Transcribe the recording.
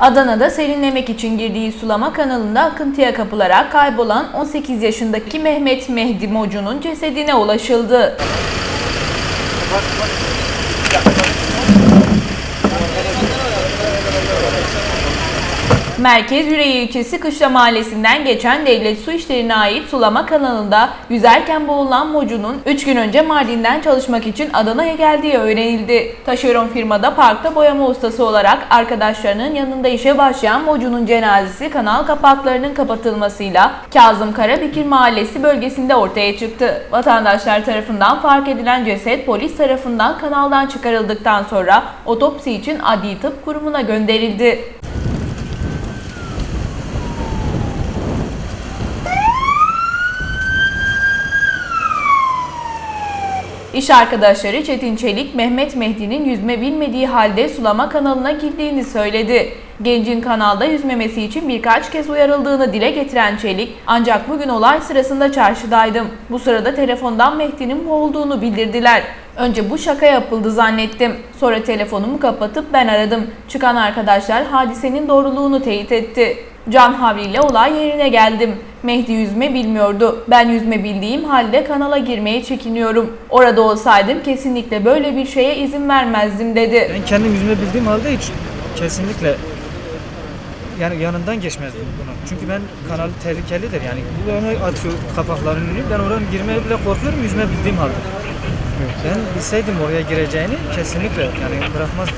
Adana'da serinlemek için girdiği sulama kanalında akıntıya kapılarak kaybolan 18 yaşındaki Mehmet Mehdi Mocu'nun cesedine ulaşıldı. Merkez Yüreği ilçesi Kışla Mahallesi'nden geçen devlet su işlerine ait sulama kanalında yüzerken boğulan Mocu'nun 3 gün önce Mardin'den çalışmak için Adana'ya geldiği öğrenildi. Taşeron firmada parkta boyama ustası olarak arkadaşlarının yanında işe başlayan Mocu'nun cenazesi kanal kapaklarının kapatılmasıyla Kazım Karabekir Mahallesi bölgesinde ortaya çıktı. Vatandaşlar tarafından fark edilen ceset polis tarafından kanaldan çıkarıldıktan sonra otopsi için Adli Tıp Kurumu'na gönderildi. İş arkadaşları Çetin Çelik, Mehmet Mehdi'nin yüzme bilmediği halde sulama kanalına girdiğini söyledi. Gencin kanalda yüzmemesi için birkaç kez uyarıldığını dile getiren Çelik, ancak bugün olay sırasında çarşıdaydım. Bu sırada telefondan Mehdi'nin boğulduğunu bildirdiler. Önce bu şaka yapıldı zannettim. Sonra telefonumu kapatıp ben aradım. Çıkan arkadaşlar hadisenin doğruluğunu teyit etti. Can havliyle olay yerine geldim. Mehdi yüzme bilmiyordu. Ben yüzme bildiğim halde kanala girmeye çekiniyorum. Orada olsaydım kesinlikle böyle bir şeye izin vermezdim dedi. Ben kendim yüzme bildiğim halde hiç kesinlikle yani yanından geçmezdim bunu. Çünkü ben kanal tehlikelidir yani. Bu bana atıyor kapakların önünü. Ben oradan girmeye bile korkuyorum yüzme bildiğim halde. Ben bilseydim oraya gireceğini kesinlikle yani bırakmazdım.